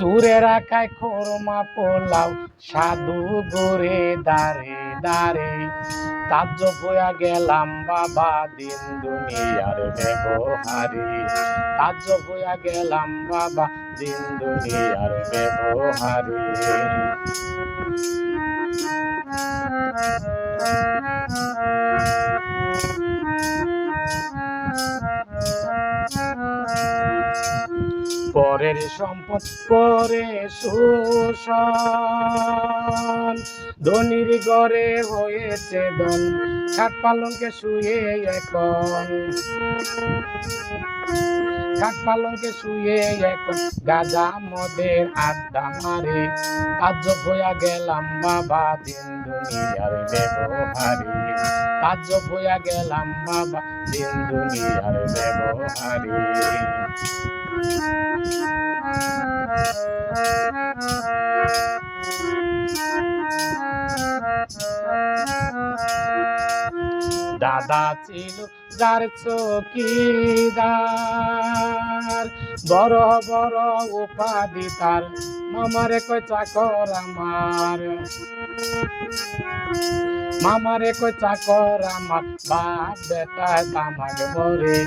চুরে রাখায় খোরমা পোলাও, সাধু গোরে দারে দারে। তাজ ভয়া গেলাম বাবা দিন দুনিয়ার ব্যবহারে। তাজ ভয়া গেলাম বাবা দিন দুনিয়ার ব্যবহারে। পরের সম্পদ করে শোষণ ধনির ঘরে হয়েছে দন খাট পালঙ্কে শুয়ে এখন। খাট পালঙ্কে শুয়ে এখন গাজা মদের আড্ডা মারে। আজ হইয়া গেলাম বাবা দিন দুনিয়ার ব্যবহারে। আজ হইয়া গেলাম বাবা দিন দুনিয়ার ব্যবহারে। দাদা ছিল যার চকিদার। বড় বড় উপাধি তার, মামারে কয় চাকর আমার। মামারে কয় চাকর আমার, বাপ বেটায় তামাক বরে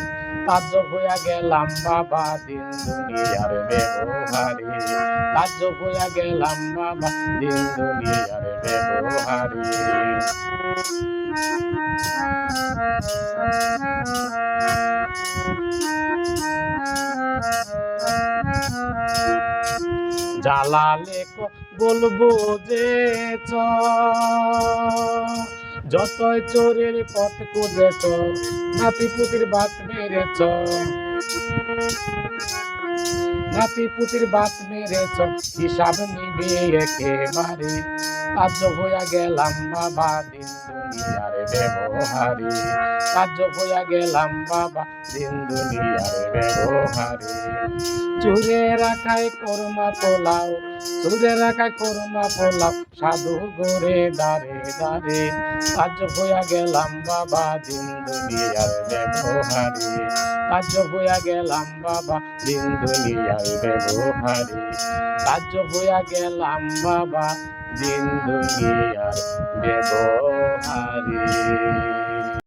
তাজ হইয়া গেলাম বাবা দিন দুনিয়ার ব্যবহারে। তাজ হইয়া গেলাম বাবা দিন দুনিয়ার ব্যবহারে। বলব যে চ যতই চোরের পথ খুঁজেছ, নাতি পুতির বাত মেরেছ। নাতি পুতির বাত মেরেছ, হিসাব নিবি একেবারে আজ হইয়া গেলাম বাবা দিন দুনিয়ার ব্যবহারে। আজ হইয়া গেলাম বাবা, দিন দুনিয়ার ব্যবহারে। চুরে রাখায় কর্মা পোলাও, চুরে রাখায় কর্মা পোলাও, সাধু গোরে দারে দারে। আজ হইয়া গেলাম বাবা, দিন দুনিয়ার ব্যবহারে। আজ হইয়া গেলাম বাবা, দিন দুনিয়ার ব্যবহারে। আজ হইয়া গেলাম বাবা দিন ব্যবহারে।